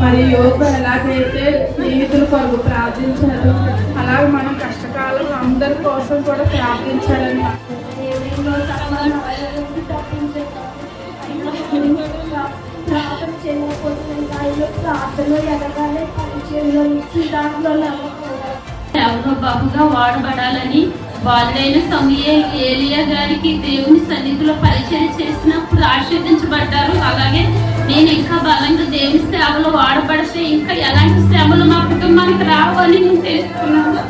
మరి యోగ ఎలాగైతే స్నేహితుల కొరకు ప్రార్థించారు? అలాగే మనం కష్టకాలం అందరి కోసం కూడా ప్రార్థించాలని చేయకపోతే ప్రార్థనలో ఎదగాలి పరిచయంలో ఇచ్చి దాంట్లో నమ్మకూడదు ఎవరో బాబుగా వాడబడాలని వాళ్ళైన సమయ ఏలియా గారికి దేవుని సన్నిధిలో పరిచయం చేసినప్పుడు ఆశీర్దించబడ్డారు అలాగే నేను ఇంకా బలంగా దేవుని సేవలో వాడబడితే ఇంకా ఎలాంటి శ్రమలు మా కుటుంబానికి రావు అని నేను తెలుసుకున్నాను.